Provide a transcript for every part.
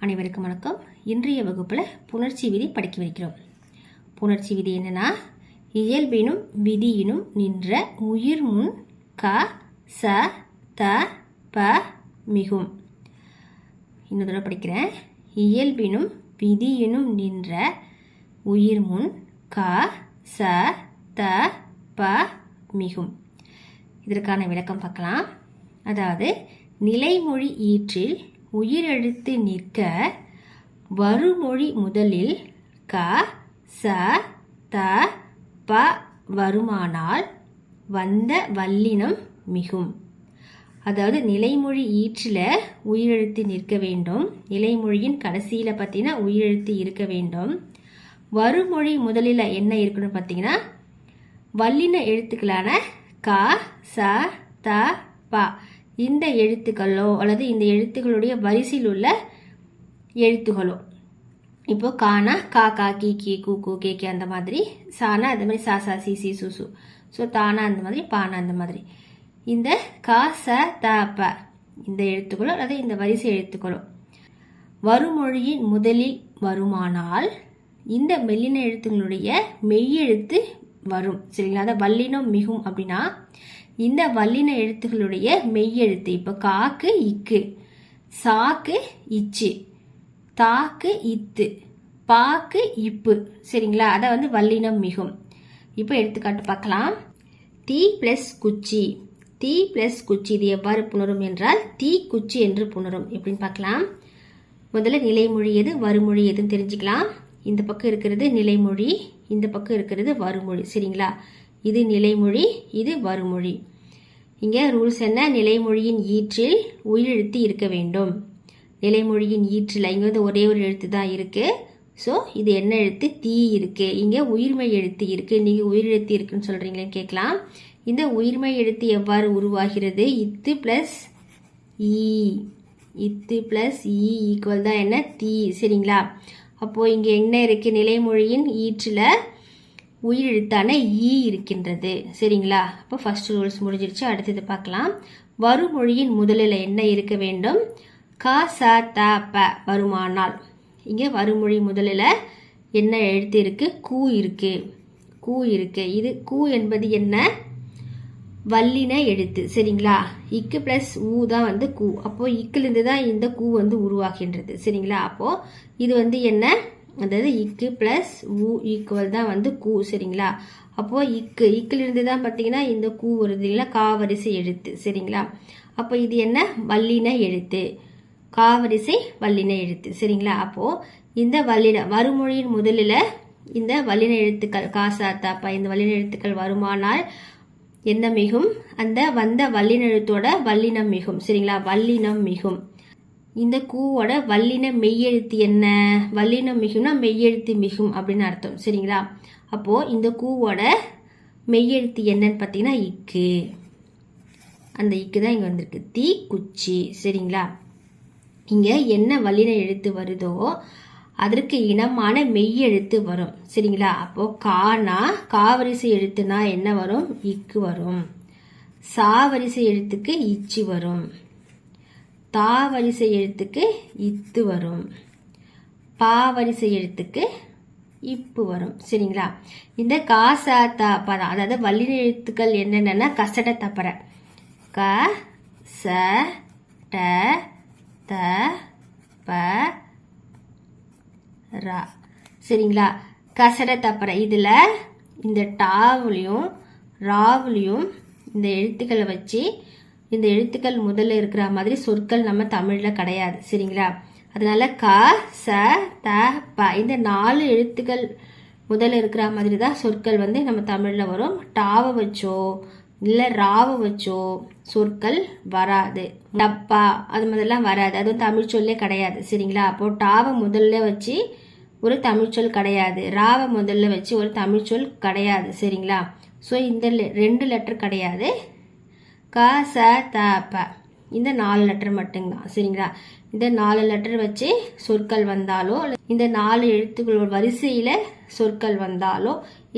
அனைவருக்கும் வணக்கம். இன்றைய வகுப்பில் புணர்ச்சி விதி படிக்க வைக்கிறோம். புணர்ச்சி விதி என்னன்னா இயல்பினும் விதியினும் நின்ற உயிர் முன் க ச த ப மிகும். இன்னொரு தடவை படிக்கிறேன். இயல்பினும் விதியினும் நின்ற உயிர் முன் க ச த ப மிகும். இதற்கான விளக்கம் பார்க்கலாம். அதாவது நிலைமொழி ஈற்றில் உயிரெழுத்து நிற்க வருமொழி முதலில் க ச த ப வருமானால் வந்த வல்லினம் மிகும். அதாவது நிலைமொழி ஈற்றில் உயிரெழுத்து நிற்க வேண்டும். நிலைமொழியின் கடைசியில் பார்த்தீங்கன்னா உயிரெழுத்து இருக்க வேண்டும். வருமொழி முதலில் என்ன இருக்குன்னு பார்த்தீங்கன்னா வல்லின எழுத்துக்களான க ச த ப. இந்த எழுத்துக்களோ அல்லது இந்த எழுத்துக்களுடைய வரிசையில் உள்ள எழுத்துகளோ. இப்போ கானா கா கா கி கி கு கு கே கே அந்த மாதிரி சானா அந்த மாதிரி சா சா சி சி சு சு. ஸோ தானா அந்த மாதிரி பானா அந்த மாதிரி. இந்த கா ச த ப இந்த எழுத்துக்களோ அல்லது இந்த வரிசை எழுத்துக்களோ. வருமொழியின் முதலில் வருமானால் இந்த மெல்லின எழுத்துக்களுடைய மெய்யெழுத்து வரும். சரிங்களா? அதை வல்லினம் மிகும் அப்படின்னா இந்த வல்லின எழுத்துகளுடைய மெய்யெழுத்து. இப்போ காக்கு இக்கு சாக்கு இச்சு தாக்கு இத்து பாக்கு இப்பு. சரிங்களா? அதை வந்து வல்லினம் மிகும். இப்போ எடுத்துக்காட்டு பார்க்கலாம். தீ ப்ளஸ் குச்சி. தீ ப்ளஸ் குச்சி இது எவ்வாறு புணரும் என்றால் தீ குச்சி என்று புணரும். எப்படின்னு பார்க்கலாம். முதல்ல நிலைமொழி எது வறுமொழி எதுன்னு தெரிஞ்சுக்கலாம். இந்த பக்கம் இருக்கிறது நிலைமொழி. இந்த பக்கம் இருக்கிறது வருமொழி சரிங்களா? இது நிலைமொழி இது வருமொழி இங்கே ரூல்ஸ் என்ன? நிலைமொழியின் ஈற்றில் உயிரெழுத்து இருக்க வேண்டும். நிலைமொழியின் ஈற்றில் இங்கே வந்து ஒரே ஒரு எழுத்து தான் இருக்குது ஸோ இது என்ன எழுத்து? தீ இருக்குது இங்கே உயிர்மை எழுத்து இருக்குது நீங்கள் உயிரெழுத்து இருக்குன்னு சொல்கிறீங்களேன்னு கேட்கலாம். இந்த உயிர்மை எழுத்து எவ்வாறு உருவாகிறது? இத்து ப்ளஸ் ஈ. இத்து ப்ளஸ் இ ஈக்குவல் தான் என்ன? தீ. சரிங்களா? அப்போது இங்கே என்ன இருக்குது நிலைமொழியின் ஈற்றில் உயிரெழுத்தான ஈ இருக்கின்றது. சரிங்களா? அப்போ ஃபர்ஸ்ட் ரூல்ஸ் முடிஞ்சிருச்சு. அடுத்தது பார்க்கலாம். வருமொழியின் முதலில் என்ன இருக்க வேண்டும்? க ச த ப வருமானால். இங்கே வருமொழி முதலில் என்ன எழுத்து இருக்குது கூ இருக்குது கூ இருக்குது இது கூ என்பது என்ன? வல்லின எழுத்து. சரிங்களா? இக்கு ப்ளஸ் ஊ தான் வந்து கூ. அப்போது இக்குலேருந்து தான் இந்த கூ வந்து உருவாகின்றது. சரிங்களா? அப்போது இது வந்து என்ன? அதாவது இக்கு ப்ளஸ் ஊ ஈக்குவல் தான் வந்து கூ. சரிங்களா? அப்போது இக்கு இக்குலேருந்து தான் பார்த்தீங்கன்னா இந்த கூ வருது இல்லைங்களா? காவரிசை எழுத்து. சரிங்களா? அப்போ இது என்ன? வல்லின எழுத்து. காவரிசை வல்லின எழுத்து. சரிங்களா? அப்போது இந்த வல்லின வருமொழியின் முதலில் இந்த வல்லின எழுத்துக்கள் காசா தாப்பா இந்த வல்லின எழுத்துக்கள் வருமானால் என்ன மிகும் அந்த வந்த வல்லினெழுத்தோட வல்லினம் மிகும் சரிங்களா? வல்லினம் மிகும் இந்த கூவோட வல்லின மெய்யெழுத்து என்ன? வல்லினம் மிகும்னா மெய்யெழுத்து மிகும் அப்படின்னு அர்த்தம். சரிங்களா? அப்போது இந்த கூவோட மெய்யெழுத்து என்னன்னு பார்த்தீங்கன்னா இக்கு. அந்த இக்கு தான் இங்கே வந்திருக்கு. தீ குச்சி சரிங்களா? இங்கே என்ன வல்லின எழுத்து வருதோ அதற்கு இனமான மெய்யெழுத்து வரும். சரிங்களா? அப்போது கானா காவரிசை எழுத்துனா என்ன வரும்? இக்கு வரும். சாவரிசை எழுத்துக்கு இச்சு வரும். தாவரிசை எழுத்துக்கு இத்து வரும். பாவரிசை எழுத்துக்கு இப்பு வரும். சரிங்களா? இந்த காசா த அதாவது வல்லின எழுத்துக்கள் என்னென்னா கசட தப்பற. க ச ட த ப ரா. சரிங்களா? கசட தப்பரை இதில் இந்த டாவுலையும் ராவுலையும் இந்த எழுத்துக்களை வச்சு இந்த எழுத்துக்கள் முதல்ல இருக்கிற மாதிரி சொற்கள் நம்ம தமிழில் கிடையாது. சரிங்களா? அதனால க ச த ப. இந்த நாலு எழுத்துக்கள் முதல்ல இருக்கிற மாதிரி தான் சொற்கள் வந்து நம்ம தமிழில் வரும். டாவை வச்சோ இல்லை ராவை வச்சோ சொற்கள் வராது. டப்பா அது மாதிரிலாம் வராது. அதுவும் தமிழ் சொல்லே கிடையாது சரிங்களா? அப்போது டாவை முதல்ல வச்சு ஒரு தமிழ் சொல் கிடையாது. ராவை முதல்ல வச்சு ஒரு தமிழ் சொல் கிடையாது சரிங்களா? ஸோ இந்த ரெண்டு லெட்டர் கிடையாது. க ச த ப. இந்த நாலு லெட்டர் மட்டும்தான் சரிங்களா? இந்த நாலு லெட்டர் வச்சு சொற்கள் வந்தாலோ இந்த நாலு எழுத்துக்களோட வரிசையில் சொற்கள் வந்தாலோ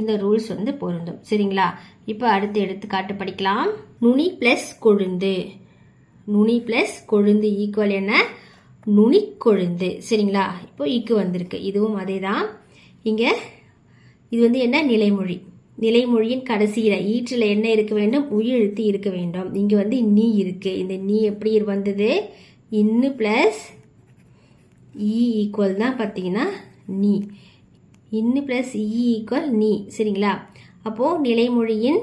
இந்த ரூல்ஸ் வந்து பொருந்தும். சரிங்களா? இப்போ அடுத்து எடுத்துக்காட்டு படிக்கலாம். நுனி ப்ளஸ் கொழுந்து. நுனி ப்ளஸ் கொழுந்து ஈக்குவல் என்ன நுனி கொழுந்து. சரிங்களா? இப்போ ஈக்கு வந்திருக்கு. இதுவும் அதே தான் இங்கே இது வந்து என்ன? நிலைமொழி. நிலைமொழியின் கடைசியில் ஈற்றில் என்ன இருக்க வேண்டும்? உயிரெழுத்து இருக்க வேண்டும். இங்கே வந்து நீ இருக்கு. இந்த நீ எப்படி வந்தது? இன்னு ப்ளஸ் இ ஈக்குவல் தான் பார்த்தீங்கன்னா நீ. இன்னு ப்ளஸ் இ ஈக்குவல் நீ. சரிங்களா? அப்போது நிலைமொழியின்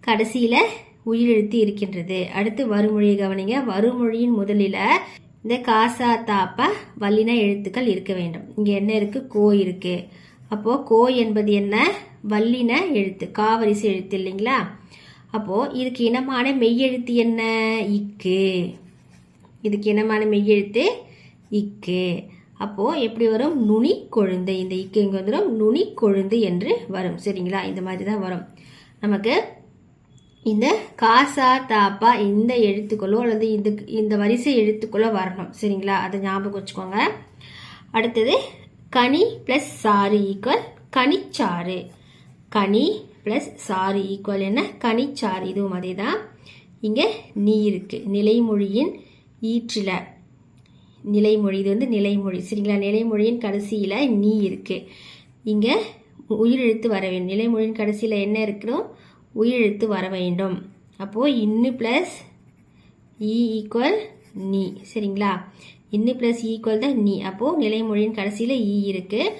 கடைசியில் உயிரெழுத்து இருக்கின்றது. அடுத்து வருமொழியை கவனிங்க. வருமொழியின் முதலில் இந்த காசா தாப்பா வல்லின எழுத்துக்கள் இருக்க வேண்டும். இங்கே என்ன இருக்குது கோ இருக்குது அப்போது கோ என்பது என்ன? வல்லின எழுத்து காவரிசை எழுத்து இல்லைங்களா? அப்போது இதுக்கு இனமான மெய்யெழுத்து என்ன? இக்கு. இதுக்கு இனமான மெய்யெழுத்து இக்கு. அப்போ எப்படி வரும்? நுனி கொழுந்து. இந்த இக்கு இங்கே வந்துடும் நுனி கொழுந்து என்று வரும். சரிங்களா? இந்த மாதிரி தான் வரும். நமக்கு இந்த காசா தாப்பா இந்த எழுத்துக்களோ அல்லது இந்த இந்த வரிசை எழுத்துக்களோ வரணும். சரிங்களா? அதை ஞாபகம் வச்சுக்கோங்க. அடுத்தது கனி ப்ளஸ் சாறு ஈக்குவல் கனிச்சாறு. கனி ப்ளஸ் சாறு ஈக்குவல் என்ன? கனிச்சாறு. இதுவும் அதே தான் இங்கே நீ இருக்கு. நிலைமொழியின் ஈற்றில. நிலைமொழி இது வந்து நிலைமொழி. சரிங்களா? நிலைமொழியின் கடைசியில் நீ இருக்குது இங்கே உயிரெழுத்து வர வேண்டும். நிலைமொழியின் கடைசியில் என்ன இருக்கிறோம் உயிரெழுத்து வர வேண்டும். அப்போது இன்னு ப்ளஸ் இ ஈக்குவல் நீ. சரிங்களா? இன்னு ப்ளஸ் ஈக்குவல் தான் நீ. அப்போது நிலைமொழியின் கடைசியில் ஈ இருக்குது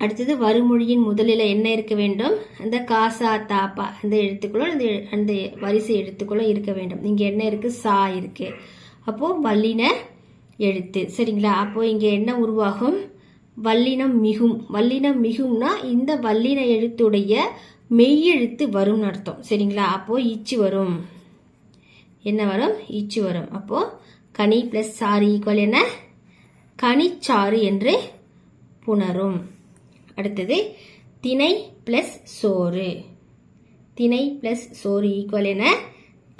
அடுத்தது வறுமொழியின் முதலில் என்ன இருக்க வேண்டும்? அந்த காசா தாப்பா அந்த எழுத்துக்களோ அந்த அந்த வரிசை எழுத்துக்களோ இருக்க வேண்டும். இங்கே என்ன இருக்குது சா இருக்குது அப்போது வல்லின எழுத்து. சரிங்களா? அப்போது இங்கே என்ன உருவாகும்? வல்லினம் மிகும். வல்லினம் மிகும்னா இந்த வல்லின எழுத்துடைய மெய்யெழுத்து வரும்னு அர்த்தம். சரிங்களா? அப்போது இச்சு வரும். என்ன வரும்? இச்சு வரும். அப்போது கனி ப்ளஸ் சாறு ஈக்குவல் என்ன கனிச்சாறு என்று புணரும். அடுத்தது திணை ப்ளஸ் சோறு. திணை ப்ளஸ் சோறு ஈக்குவல் என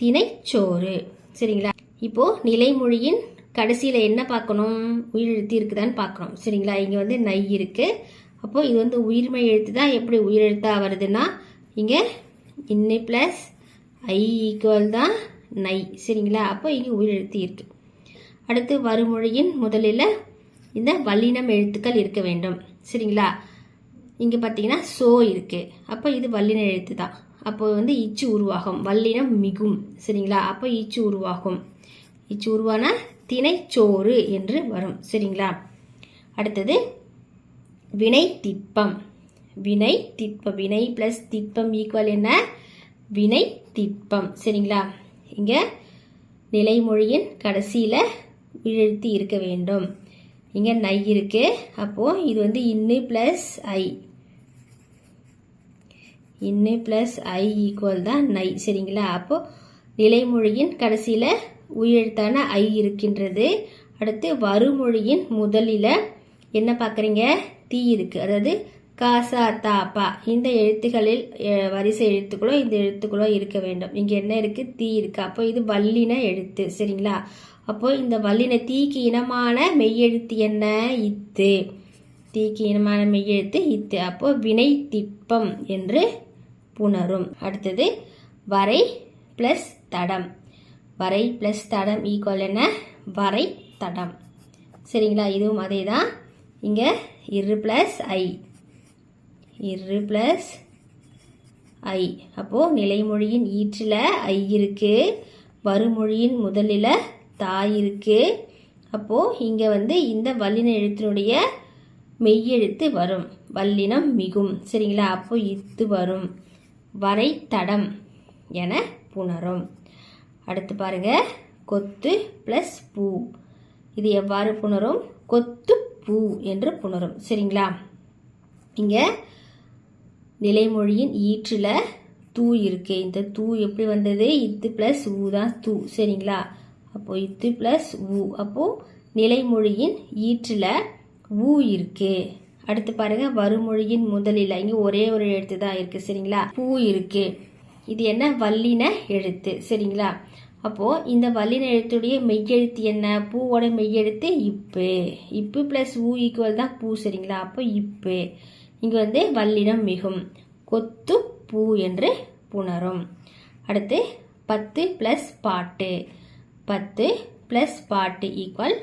திணைச்சோறு. சரிங்களா? இப்போது நிலைமொழியின் கடைசியில் என்ன பார்க்கணும்? உயிர் எழுத்து இருக்குதான்னு பார்க்கணும். சரிங்களா? இங்கே வந்து நை இருக்குது அப்போது இது வந்து உயிர்மை எழுத்து தான். எப்படி உயிரெழுத்தாக வருதுன்னா இங்கே இன்னை ப்ளஸ் ஐ ஈக்குவல் தான் நை. சரிங்களா? அப்போ இங்கே உயிரெழுத்து இருக்குது அடுத்து வருமொழியின் முதலில் இந்த வல்லினம் எழுத்துக்கள் இருக்க வேண்டும். சரிங்களா? இங்கே பார்த்தீங்கன்னா சோ இருக்குது அப்போ இது வல்லின எழுத்து தான். அப்போ வந்து இச்சு உருவாகும். வல்லினம் மிகும். சரிங்களா? அப்போ இச்சு உருவாகும். இச்சு உருவான தினைச்சோறு என்று வரும். சரிங்களா? அடுத்தது வினை திப்பம் வினை திப்பம் வினை ப்ளஸ் திப்பம் ஈக்குவல் என்ன? வினை திப்பம் சரிங்களா? இங்கே நிலைமொழியின் கடைசியில் உயிரெழுத்து இருக்க வேண்டும். இங்கே நை இருக்கு. அப்போது இது வந்து இன்னு ப்ளஸ் ஐ. இன்னு ப்ளஸ் ஐ ஈக்குவல் தான் நை. சரிங்களா? அப்போது நிலைமொழியின் கடைசியில் உயிரெழுத்தான ஐ இருக்கின்றது. அடுத்து வருமொழியின் முதலில் என்ன பார்க்குறீங்க? தீ இருக்குது அதாவது காசா தாப்பா இந்த எழுத்துக்களில் வரிசை எழுத்துக்களோ இந்த எழுத்துக்களோ இருக்க வேண்டும். இங்கே என்ன இருக்குது தீ இருக்குது அப்போ இது வல்லின எழுத்து. சரிங்களா? அப்போ இந்த வல்லின தீக்கு இனமான மெய்யெழுத்து என்ன? இத்து. தீக்கு இனமான மெய்யெழுத்து இத்து. அப்போ வினை திப்பம் என்று புணரும். அடுத்தது வரை ப்ளஸ் தடம். வரை ப்ளஸ் தடம் ஈக்குவல் என்ன வரை தடம். சரிங்களா? இதுவும் அதே தான் இங்கே இரு ப்ளஸ் ஐ இரு ப்ளஸ் ஐ அப்போது நிலைமொழியின் ஈற்றில் ஐ இருக்குது வருமொழியின் முதலில் தாய் இருக்குது அப்போது இங்கே வந்து இந்த வல்லின எழுத்தினுடைய மெய்யெழுத்து வரும். வல்லினம் மிகும். சரிங்களா? அப்போது இத்து வரும். வரை தடம் என புணரும். அடுத்து பாருங்க. கொத்து ப்ளஸ் பூ. இது எவ்வாறு புணரும்? கொத்து பூ என்று புணரும். சரிங்களா? இங்கே நிலைமொழியின் ஈற்றில் தூ இருக்கு. இந்த தூ எப்படி வந்தது? இத்து ப்ளஸ் ஊ தான் தூ. சரிங்களா? அப்போ இத்து ப்ளஸ் ஊ. அப்போ நிலைமொழியின் ஈற்றில் ஊ இருக்கு. அடுத்து பாருங்க. வருமொழியின் முதலில். இங்கே ஒரே ஒரு எழுத்து தான் இருக்கு. சரிங்களா? பூ இருக்கு. இது என்ன? வல்லின எழுத்து. சரிங்களா? அப்போது இந்த வல்லின எழுத்துடைய மெய்யெழுத்து என்ன? பூவோட மெய்யெழுத்து இப்பு. இப்பு ப்ளஸ் ஊ ஈக்குவல் தான் பூ சரிங்களா? அப்போ இப்பு. இங்கே வந்து வல்லினம் மிகும். கொத்து பூ என்று புணரும். அடுத்து பத்து ப்ளஸ் பாட்டு. பத்து ப்ளஸ் பாட்டு ஈக்குவல்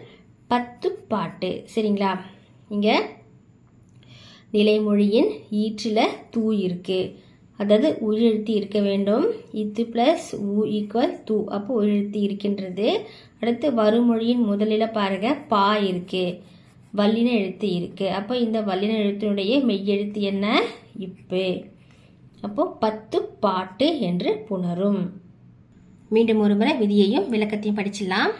பத்து பாட்டு. சரிங்களா? இங்கே நிலைமொழியின் ஈற்றில் தூ இருக்குது அதாவது உயிரெழுத்து இருக்க வேண்டும். இத்து ப்ளஸ் உ ஈக்குவல் தூ அப்போ உயிரெழுத்து இருக்கின்றது. அடுத்து வருமொழியின் முதலில் பாருங்க. பா இருக்கு. வல்லின எழுத்து இருக்கு. அப்போ இந்த வல்லின எழுத்தினுடைய மெய்யெழுத்து என்ன? இப்பு. அப்போ பத்து பாட்டு என்று புணரும். மீண்டும் ஒரு முறை விதியையும் விளக்கத்தையும் படிச்சிடலாம்.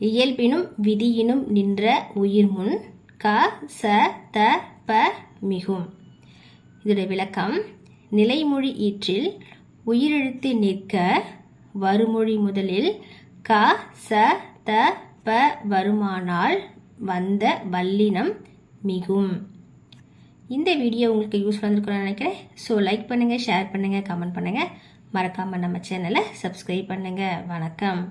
இயல்பினும் விதியினும் நின்ற உயிர் முன் க ச த ப மிகும். இதோட விளக்கம். நிலைமொழி ஈற்றில் உயிரெழுத்து நிற்க வருமொழி முதலில் க ச த ப வருமானால் வந்த வல்லினம் மிகும். இந்த வீடியோ உங்களுக்கு யூஸ் பண்ணிருக்கணும்னு நினைக்கிறேன். ஸோ லைக் பண்ணுங்கள் ஷேர் பண்ணுங்கள் கமெண்ட் பண்ணுங்கள் மறக்காமல் நம்ம சேனலை சப்ஸ்கிரைப் பண்ணுங்கள் வணக்கம்.